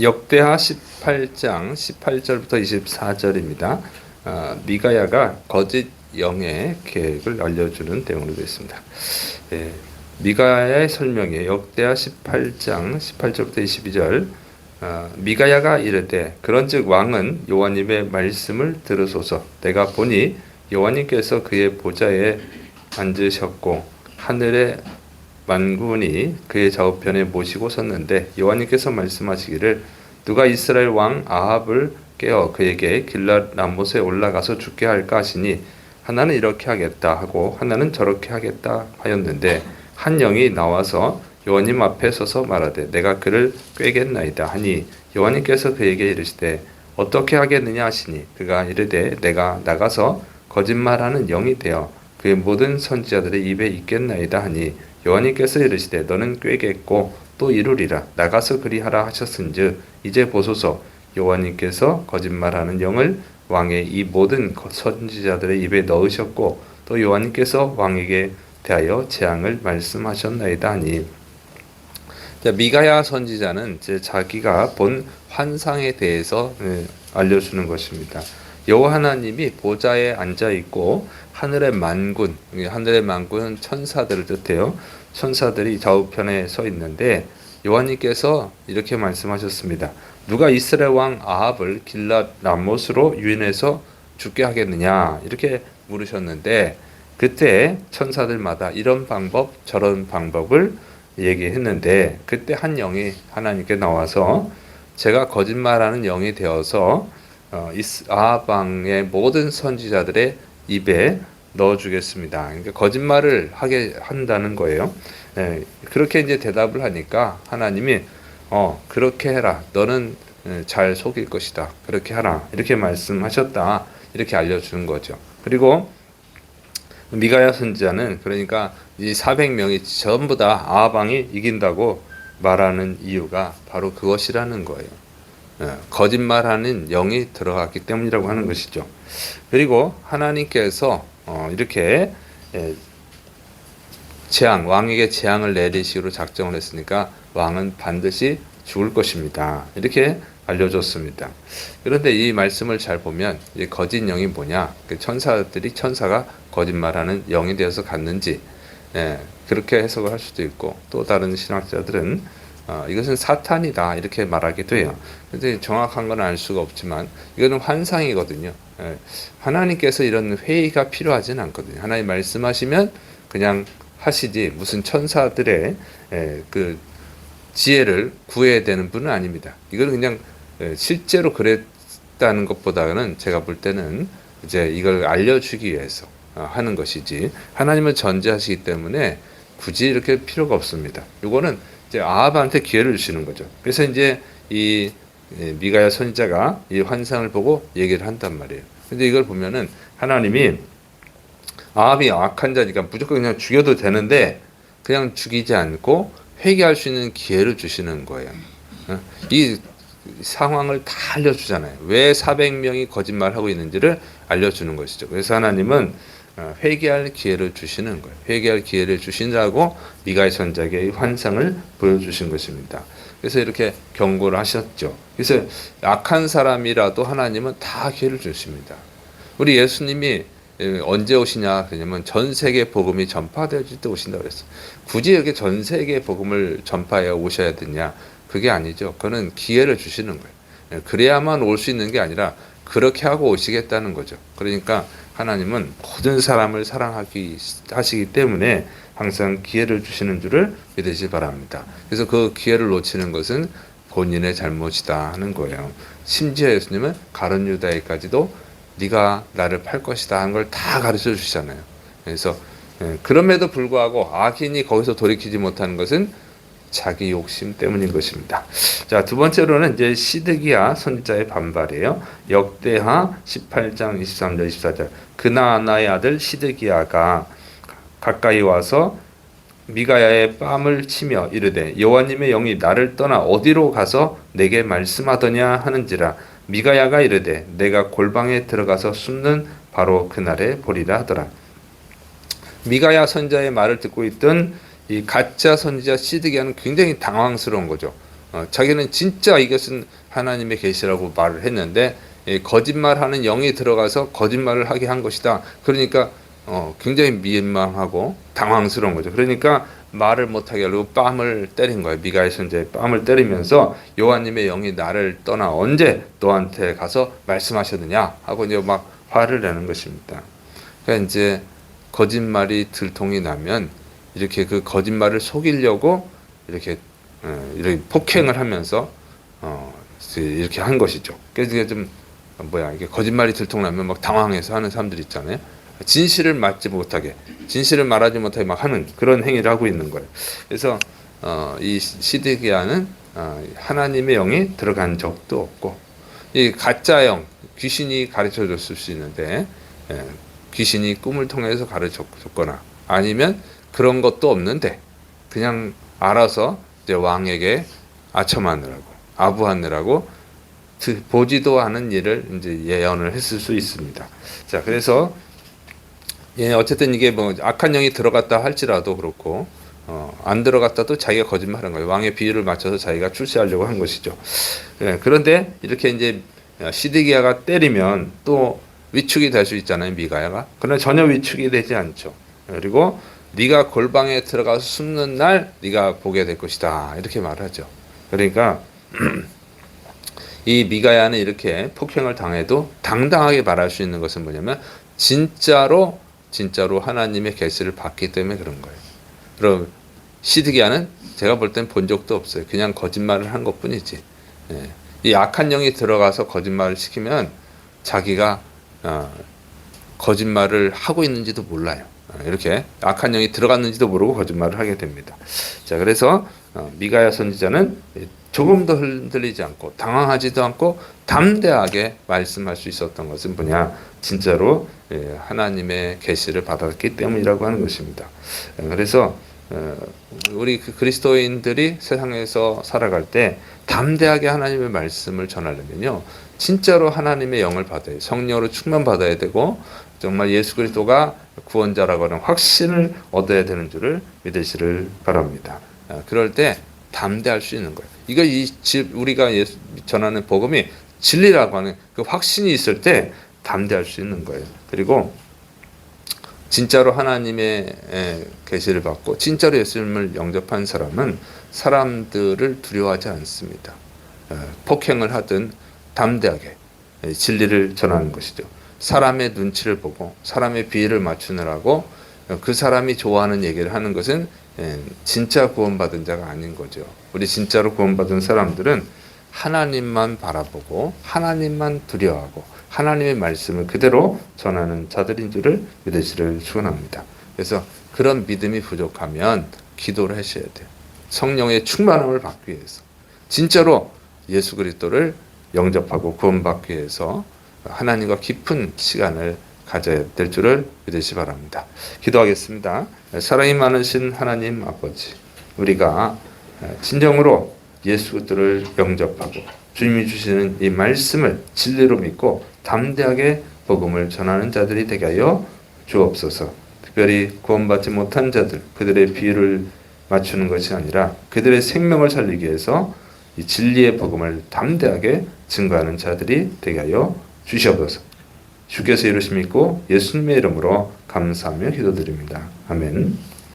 역대하 18장 18절부터 24절입니다. 아, 미가야가 거짓 영의 계획을 알려주는 내용으로 되어 있습니다. 예, 미가야의 설명에 역대하 18장 18절부터 22절 아, 미가야가 이르되 그런즉 왕은 여호와님의 말씀을 들으소서 내가 보니 여호와님께서 그의 보좌에 앉으셨고 하늘의 만군이 그의 좌우편에 모시고 섰는데 여호와님께서 말씀하시기를 누가 이스라엘 왕 아합을 깨어 그에게 길랏 라못에 올라가서 죽게 할까 하시니 하나는 이렇게 하겠다 하고 하나는 저렇게 하겠다 하였는데 한 영이 나와서 여호와님 앞에 서서 말하되 내가 그를 꿰겠나이다 하니 여호와님께서 그에게 이르시되 어떻게 하겠느냐 하시니 그가 이르되 내가 나가서 거짓말하는 영이 되어 그의 모든 선지자들의 입에 있겠나이다 하니 여호와님께서 이르시되 너는 꿰겠고 또 이루리라. 나가서 그리하라 하셨은즉 이제 보소서. 여호와님께서 거짓말하는 영을 왕의 이 모든 선지자들의 입에 넣으셨고 또 여호와님께서 왕에게 대하여 재앙을 말씀하셨나이다 하니. 자, 미가야 선지자는 이제 자기가 본 환상에 대해서 예, 알려주는 것입니다. 여호와 하나님이 보좌에 앉아 있고 하늘의 만군, 이 하늘의 만군은 천사들을 뜻해요. 천사들이 좌우편에 서 있는데 요한님께서 이렇게 말씀하셨습니다. 누가 이스라엘 왕 아합을 길랏 라못으로 유인해서 죽게 하겠느냐 이렇게 물으셨는데 그때 천사들마다 이런 방법 저런 방법을 얘기했는데 그때 한 영이 하나님께 나와서 제가 거짓말하는 영이 되어서 어, 왕의 모든 선지자들의 입에 넣어주겠습니다. 그러니까 거짓말을 하게 한다는 거예요. 예, 그렇게 이제 대답을 하니까 하나님이 어 그렇게 해라. 너는 예, 잘 속일 것이다. 그렇게 하라. 이렇게 말씀하셨다. 이렇게 알려주는 거죠. 그리고 미가야 선지자는 그러니까 이 400명이 전부 다 아방이 이긴다고 말하는 이유가 바로 그것이라는 거예요. 예, 거짓말하는 영이 들어갔기 때문이라고 하는 것이죠. 그리고 하나님께서 어, 이렇게 예, 재앙 왕에게 재앙을 내리시기로 작정을 했으니까 왕은 반드시 죽을 것입니다. 이렇게 알려줬습니다. 그런데 이 말씀을 잘 보면 이 거짓 영이 뭐냐? 그 천사들이 천사가 거짓말하는 영이 되어서 갔는지 예, 그렇게 해석을 할 수도 있고 또 다른 신학자들은 어, 이것은 사탄이다 이렇게 말하기도 해요. 근데 정확한 건 알 수가 없지만 이거는 환상이거든요. 예, 하나님께서 이런 회의가 필요하진 않거든요. 하나님 말씀하시면 그냥 하시지 무슨 천사들의 예, 그 지혜를 구해야 되는 분은 아닙니다. 이건 그냥 예, 실제로 그랬다는 것보다는 제가 볼 때는 이제 이걸 알려주기 위해서 어, 하는 것이지 하나님은 전제하시기 때문에 굳이 이렇게 필요가 없습니다. 이거는 이제 아합한테 기회를 주시는 거죠. 그래서 이제 이 예, 미가야 선지자가 이 환상을 보고 얘기를 한단 말이에요. 근데 이걸 보면은 하나님이 아합이 악한 자니까 무조건 그냥 죽여도 되는데 그냥 죽이지 않고 회개할 수 있는 기회를 주시는 거예요. 어? 이 상황을 다 알려주잖아요. 왜 400명이 거짓말하고 있는지를 알려주는 것이죠. 그래서 하나님은 어, 회개할 기회를 주시는 거예요. 회개할 기회를 주신다고 미가의 선자에게 환상을 보여주신 것입니다. 그래서 이렇게 경고를 하셨죠. 그래서 악한 사람이라도 하나님은 다 기회를 주십니다. 우리 예수님이 예, 언제 오시냐 그러냐면 전 세계 복음이 전파되어질 때 오신다고 그랬어요. 굳이 이렇게 전 세계 복음을 전파해 오셔야 되냐? 그게 아니죠. 그는 기회를 주시는 거예요. 예, 그래야만 올 수 있는 게 아니라 그렇게 하고 오시겠다는 거죠. 그러니까 하나님은 모든 사람을 사랑하기 하시기 때문에 항상 기회를 주시는 줄을 믿으시 바랍니다. 그래서 그 기회를 놓치는 것은 본인의 잘못이다 하는 거예요. 심지어 예수님은 가론 유다에까지도 네가 나를 팔 것이다 하는 걸 다 가르쳐 주시잖아요. 그래서 예, 그럼에도 불구하고 악인이 거기서 돌이키지 못하는 것은 자기 욕심 때문인 것입니다. 자, 두 번째로는 이제 시드기야 선지자의 반발이에요. 역대하 18장 23절 24절. 그나아나의 아들 시드기야가 가까이 와서 미가야의 뺨을 치며 이르되 여호와님의 영이 나를 떠나 어디로 가서 내게 말씀하더냐 하는지라 미가야가 이르되 내가 골방에 들어가서 숨는 바로 그날에 보리라 하더라. 미가야 선자의 말을 듣고 있던 이 가짜 선지자 시드기야는 굉장히 당황스러운 거죠. 어, 자기는 진짜 이것은 하나님의 계시라고 말을 했는데 예, 거짓말하는 영이 들어가서 거짓말을 하게 한 것이다. 그러니까 어, 굉장히 민망하고 당황스러운 거죠. 그러니까 말을 못하게 하려고 뺨을 때린 거예요. 미가의 선자의 뺨을 때리면서 여호와님의 영이 나를 떠나 언제 너한테 가서 말씀하셨느냐 하고 이제 막 화를 내는 것입니다. 그러니까 이제 거짓말이 들통이 나면 이렇게 그 거짓말을 속이려고 이렇게 어, 이렇게 폭행을 하면서 어, 이렇게 한 것이죠. 그래서 좀 뭐야 이게 거짓말이 들통나면 막 당황해서 하는 사람들 있잖아요. 진실을 맞지 못하게, 진실을 말하지 못하게 막 하는 그런 행위를 하고 있는 거예요. 그래서 어, 이 시드기야는 어, 하나님의 영이 들어간 적도 없고 이 가짜 영 귀신이 가르쳐 줬을 수 있는데 예, 귀신이 꿈을 통해서 가르쳐 줬거나 아니면 그런 것도 없는데 그냥 알아서 이제 왕에게 아첨하느라고 아부하느라고 드- 보지도 않은 일을 이제 예언을 했을 수 있습니다. 자, 그래서 예, 어쨌든 이게 뭐 악한 영이 들어갔다 할지라도 그렇고 어, 안 들어갔다도 자기가 거짓말한 거예요. 왕의 비유를 맞춰서 자기가 출세하려고 한 것이죠. 예, 그런데 이렇게 이제 시드기야가 때리면 또 위축이 될 수 있잖아요, 미가야가. 그러나 전혀 위축이 되지 않죠. 그리고 네가 골방에 들어가서 숨는 날 네가 보게 될 것이다. 이렇게 말하죠. 그러니까 이 미가야는 이렇게 폭행을 당해도 당당하게 말할 수 있는 것은 뭐냐면 진짜로 진짜로 하나님의 계시를 받기 때문에 그런 거예요. 그럼 시드기야는 제가 볼 땐 본 적도 없어요. 그냥 거짓말을 한 것뿐이지. 예. 이 악한 영이 들어가서 거짓말을 시키면 자기가 어, 거짓말을 하고 있는지도 몰라요. 어, 이렇게 악한 영이 들어갔는지도 모르고 거짓말을 하게 됩니다. 자, 그래서 어, 미가야 선지자는 조금도 흔들리지 않고 당황하지도 않고 담대하게 말씀할 수 있었던 것은 뭐냐? 진짜로 예, 하나님의 계시를 받았기 때문이라고 하는 것입니다. 예, 그래서 어, 우리 그 그리스도인들이 세상에서 살아갈 때 담대하게 하나님의 말씀을 전하려면요. 진짜로 하나님의 영을 받아야 성령으로 충만 받아야 되고 정말 예수 그리스도가 구원자라고 하는 확신을 얻어야 되는 줄을 믿으시를 바랍니다. 아, 그럴 때 담대할 수 있는 거예요. 이거 이 지- 우리가 예수 전하는 복음이 진리라고 하는 그 확신이 있을 때 담대할 수 있는 거예요. 그리고 진짜로 하나님의 에, 계시를 받고 진짜로 예수님을 영접한 사람은 사람들을 두려워하지 않습니다. 에, 폭행을 하든 담대하게 에, 진리를 전하는 것이죠. 사람의 눈치를 보고 사람의 비위를 맞추느라고 어, 그 사람이 좋아하는 얘기를 하는 것은 에, 진짜 구원받은 자가 아닌 거죠. 우리 진짜로 구원받은 사람들은 하나님만 바라보고 하나님만 두려워하고 하나님의 말씀을 그대로 전하는 자들인 줄을 믿으시를 축원합니다. 그래서 그런 믿음이 부족하면 기도를 하셔야 돼요. 성령의 충만함을 받기 위해서 진짜로 예수 그리스도를 영접하고 구원받기 위해서 하나님과 깊은 시간을 가져야 될 줄을 믿으시 바랍니다. 기도하겠습니다. 사랑이 많으신 하나님 아버지, 우리가 진정으로 예수 그리스도를 영접하고 주님이 주시는 이 말씀을 진리로 믿고 담대하게 복음을 전하는 자들이 되게 하여 주옵소서. 특별히 구원받지 못한 자들, 그들의 비유를 맞추는 것이 아니라 그들의 생명을 살리기 위해서 이 진리의 복음을 담대하게 증거하는 자들이 되게 하여 주시옵소서. 주께서 이루심 있고 예수님의 이름으로 감사하며 기도드립니다. 아멘.